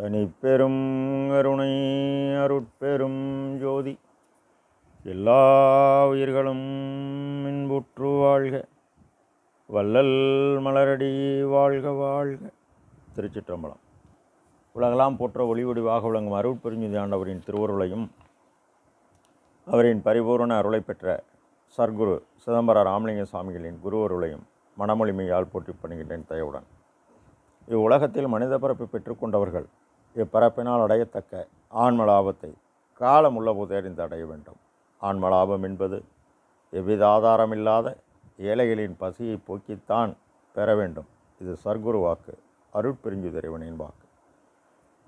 தனிப்பெரும் அருணை அருட்பெரும் ஜோதி எல்லா உயிர்களும் இன்புற்று வாழ்க. வள்ளல் மலரடி வாழ்க வாழ்க. திருச்சிற்றம்பலம். உலகெல்லாம் போற்ற ஒளிவடிவாக விளங்கும் அருட்பெருஞ்சுதி ஆண்டவரின் திருவருளையும் அவரின் பரிபூரண அருளை பெற்ற சர்க்குரு சிதம்பர ராமலிங்க சுவாமிகளின் குருவருளையும் மனமொழிமையால் போற்றி பண்ணுகின்றேன் தயவுடன். இவ்வுலகத்தில் மனித பரப்பு பெற்றுக்கொண்டவர்கள் இப்பிறப்பினால் அடையத்தக்க ஆன்ம லாபத்தை காலம் உள்ளபோது அறிந்து அடைய வேண்டும். ஆன்ம லாபம் என்பது எவ்வித ஆதாரமில்லாத ஏழைகளின் பசியை போக்கித்தான் பெற வேண்டும். இது சர்க்குரு வாக்கு அருட்பிரிஞ்சு இறைவனின் வாக்கு.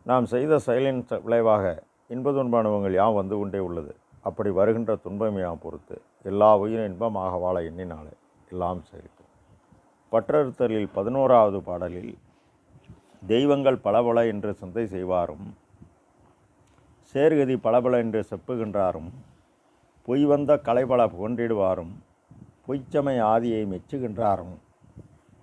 நாம் செய்த செயலின் ச- விளைவாக இன்ப துன்ப அனுபவங்கள் யாம் வந்து கொண்டே உள்ளது. அப்படி வருகின்ற துன்பமையாம் பொறுத்து எல்லா உயிரும் இன்பமாக வாழ எண்ணினாலே எல்லாம் செயல்க்கும் பற்றறுத்தலில் பதினோராவது பாடலில் தெய்வங்கள் பலபல என்று சிந்தை செய்வாரும். சேர்கதி பலபல என்று செப்புகின்றாரும். பொய் வந்த கலைபல புகன்றிடுவாரும். பொய்ச்சமை ஆதியை மெச்சுகின்றாரும்.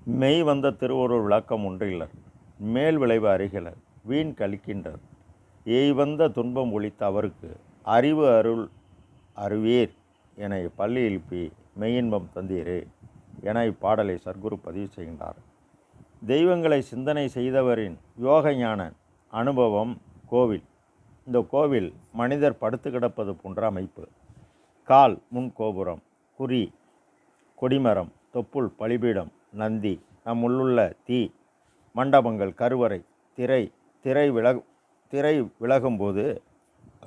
மெய் வந்த திருவொருள் விளக்கம் ஒன்றில்லர் மேல் விளைவு அறிகிலர் வீண் கழிக்கின்றர் ஏய் வந்த துன்பம் ஒழித்த அவருக்கு அறிவு அருள் அருவீர் என பள்ளி எழுப்பி மெய்யின்பம் தந்தீரே என இப்பாடலை சர்க்குரு பதிவு செய்கின்றார். தெய்வங்களை சிந்தனை செய்தவரின் யோக ஞான அனுபவம் கோவில். இந்த கோவில் மனிதர் படுத்து கிடப்பது போன்ற அமைப்பு. கால் முன் கோபுரம் குறி கொடிமரம் தொப்புள் பலிபீடம் நந்தி நம் உள்ளுள்ள தீ மண்டபங்கள் கருவறை திரை திரை விலகு திரை விலகும்போது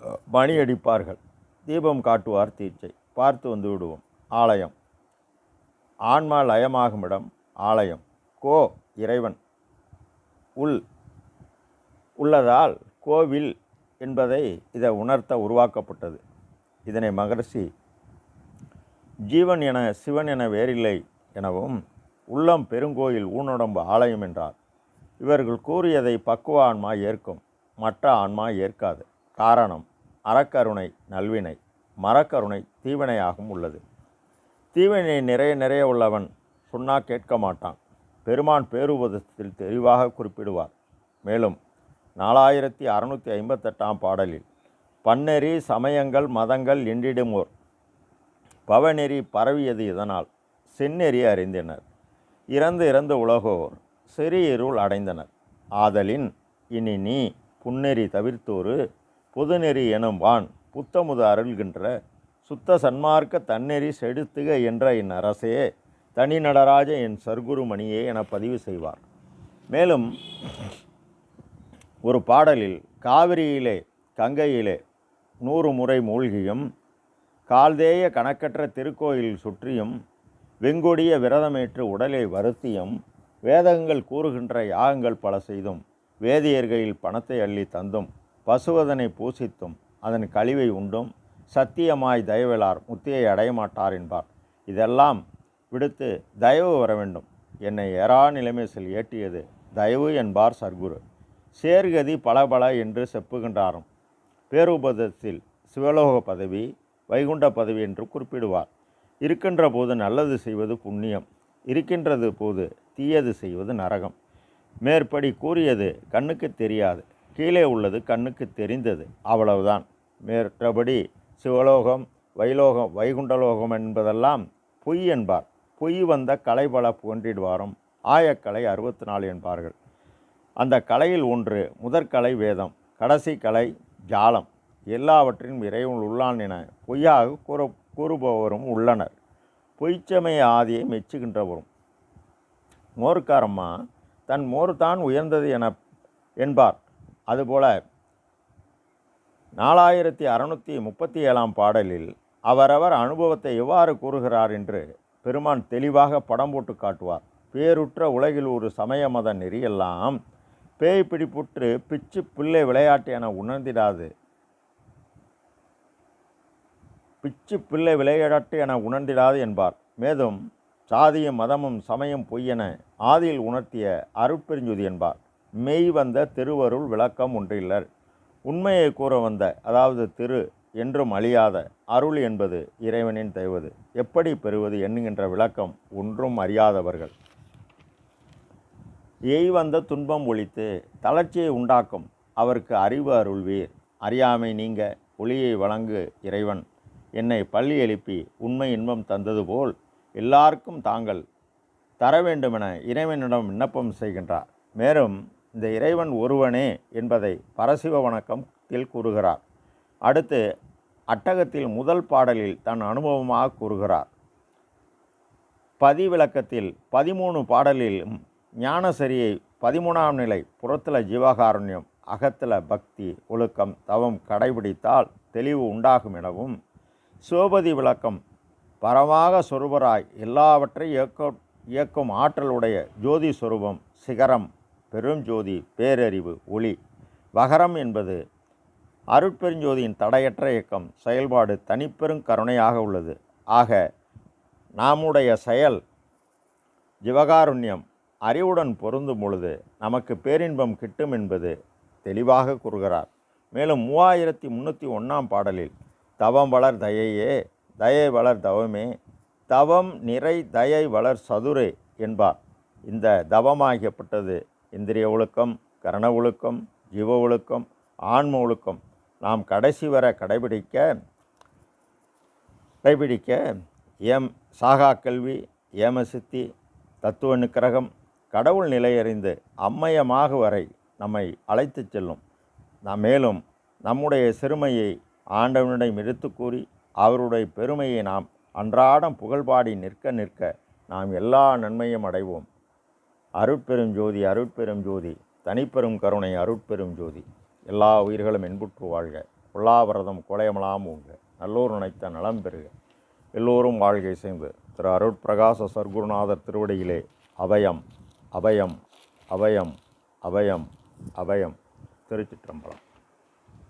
பணி மணி அடிப்பார்கள். தீபம் காட்டுவார் தீட்சை. பார்த்து வந்து விடுவோம். ஆலயம். ஆன்மா லயமாகும் இடம் ஆலயம். கோ இறைவன். உள் உள்ளதால் கோவில் என்பதை இதை உணர்த்த உருவாக்கப்பட்டது. இதனை மகர்ஷி ஜீவன் என சிவன் என வேறில்லை எனவும் உள்ளம் பெருங்கோயில் ஊனுடம்பு ஆலயம் என்றார். இவர்கள் கூறியதை பக்குவ ஆன்மா ஏற்கும் மற்ற ஆன்மா ஏற்காது. காரணம் அறக்கருணை நல்வினை மரக்கருணை தீவினையாகவும் உள்ளது. தீவினை நிறைய நிறைய உள்ளவன் சொன்னால் கேட்க மாட்டான். பெருமான் பேருபதத்தில் தெளிவாக குறிப்பிடுவார். மேலும் நாலாயிரத்தி அறுநூற்றி ஐம்பத்தெட்டாம் பாடலில் பன்னெறி சமயங்கள் மதங்கள் என்றிடுமோர் பவநெறி பரவியது இதனால் செந்நெறி அறிந்தனர். இறந்து இறந்து உலகோர் சிறியிருள் அடைந்தனர். ஆதலின் இனி நீ புன்னெறி தவிர்த்தோரு பொதுநெறி எனும் வான் புத்தமுது அருள்கின்ற சுத்த சன்மார்க்க தன்னெறி செடுத்துக என்ற இந்நரசே தனி நடராஜ என் சர்க்குரு மணியே என பதிவு செய்வார். மேலும் ஒரு பாடலில் காவிரியிலே கங்கையிலே நூறு முறை மூழ்கியும் கால்தேய கணக்கற்ற திருக்கோயில் சுற்றியும் வெங்கொடிய விரதமேற்று உடலை வருத்தியும் வேதங்கள் கூறுகின்ற யாகங்கள் பல செய்தும் வேதியர்கையில் பணத்தை அள்ளி தந்தும் பசுவதனை பூசித்தும் அதன் கழிவை உண்டும் சத்தியமாய் தயவிலார் முத்தியை அடைய மாட்டார் என்பார். இதெல்லாம் விடுத்து தயவு வர வேண்டும். என்னை எறா நிலைமைசில் ஏற்றியது தயவு என்பார் சர்க்குரு. சேர்கதி பலபல என்று செப்புகின்றாரும். பேருபதத்தில் சிவலோக பதவி வைகுண்ட பதவி என்று குறிப்பிடுவார். இருக்கின்ற போது நல்லது செய்வது புண்ணியம் இருக்கின்றது போது தீயது செய்வது நரகம். மேற்படி கூறியது கண்ணுக்கு தெரியாது கீழே உள்ளது கண்ணுக்கு தெரிந்தது அவ்வளவுதான். மேற்றபடி சிவலோகம் வைலோகம் வைகுண்டலோகம் என்பதெல்லாம் பொய் என்பார். பொய் வந்த கலைபல புகன்றிடுவாரும் ஆயக்கலை அறுபத்தி நாலு என்பார்கள். அந்த கலையில் ஒன்று முதற்கலை வேதம் கடைசி கலை ஜாலம். எல்லாவற்றின் இறைவன் உள்ளான் என பொய்யாக கூற கூறுபவரும் உள்ளனர். பொய்ச்சமய ஆதியை மெச்சுகின்றவரும். மோர்க்காரம்மா தன் மோர் தான் உயர்ந்தது என என்பார். அதுபோல நாலாயிரத்தி அறுநூற்றி முப்பத்தி ஏழாம் பாடலில் அவரவர் அனுபவத்தை எவ்வாறு கூறுகிறார் என்று பெருமான் தெளிவாக படம் போட்டு காட்டுவார். பேருற்ற உலகில் ஒரு சமய மத நெறியெல்லாம் பேய் பிடிப்புற்று பிச்சு பிள்ளை விளையாட்டு என உணர்ந்திடாது. பிச்சு பிள்ளை விளையாட்டு என உணர்ந்திடாது என்பார். மேலும் சாதியும் மதமும் சமயம் பொய்யென ஆதியில் உணர்த்திய அருட்பெருஞ்சுதி என்பார். மெய் வந்த திருவருள் விளக்கம் ஒன்றில்லர் உண்மையை கூற வந்த அதாவது திரு என்றும் அழியாத அருள் என்பது இறைவனின் தெய்வது எப்படி பெறுவது என்கின்ற விளக்கம் ஒன்றும் அறியாதவர்கள். எய் வந்த துன்பம் ஒழித்து தளர்ச்சியை உண்டாக்கும் அவருக்கு அறிவு அருள்வீர். அறியாமை நீங்க ஒளியை வழங்கு இறைவன். என்னை பள்ளி எழுப்பி உண்மை இன்பம் தந்தது போல் எல்லாருக்கும் தாங்கள் தர வேண்டுமென இறைவனிடம் விண்ணப்பம் செய்கின்றார். மேலும் இந்த இறைவன் ஒருவனே என்பதை பரசிவ வணக்கத்தில் கூறுகிறார். அடுத்து அட்டகத்தில் முதல் பாடலில் தன் அனுபவமாக கூறுகிறார். பதிவிளக்கத்தில் பதிமூணு பாடலிலும் ஞானசரியை பதிமூணாம் நிலை புறத்தில் ஜீவகாருண்யம் அகத்தில் பக்தி ஒழுக்கம் தவம் கடைபிடித்தால் தெளிவு உண்டாகும் எனவும் சிவபதி விளக்கம் பரமாக சொருபராய் எல்லாவற்றையும் இயக்க இயக்கும் ஆற்றலுடைய ஜோதி சொரூபம் சிகரம் பெருஞ்சோதி பேரறிவு ஒளி வகரம் என்பது அருட்பெருஞ்சோதியின் தடையற்ற இயக்கம் செயல்பாடு தனிப்பெரும் கருணையாக உள்ளது. ஆக நாமுடைய செயல் ஜிவகாருண்யம் அறிவுடன் பொருந்தும் பொழுது நமக்கு பேரின்பம் கிட்டும் என்பது தெளிவாக கூறுகிறார். மேலும் மூவாயிரத்தி முந்நூற்றி ஒன்றாம் பாடலில் தவம் வளர் தயையே தயை வளர் தவமே தவம் நிறை தயை வளர் சதுரே என்பார். இந்த தவமாகியப்பட்டது இந்திரிய ஒழுக்கம் கரண ஒழுக்கம் ஜீவ ஒழுக்கம் ஆன்ம ஒழுக்கம் நாம் கடைசி வர கடைபிடிக்க கடைபிடிக்க ஏம் சாகா கல்வி ஏமசித்தி தத்துவ நிக்கிரகம் கடவுள் நிலையறிந்து அம்மயமாக வரை நம்மை அழைத்துச் செல்லும். நாம் மேலும் நம்முடைய சிறுமையை ஆண்டவனிடம் எடுத்து கூறி அவருடைய பெருமையை நாம் அன்றாடம் புகழ்பாடி நிற்க நிற்க நாம் எல்லா நன்மையும் அடைவோம். அருட்பெரும் ஜோதி அருட்பெரும் ஜோதி தனிப்பெரும் கருணை அருட்பெரும் ஜோதி. எல்லா உயிர்களும் என்புற்று வாழ்க. உள்ளாவிரதம் கொலையமலாம் உங்க நல்லோர் நினைத்த நலம் பெறுக. எல்லோரும் வாழ்கை சேர்ந்து திரு அருட்பிரகாச சர்க்குருநாதர் திருவடியிலே அபயம் அபயம் அபயம் அபயம் அபயம் திருச்சிற்றம்பலம்.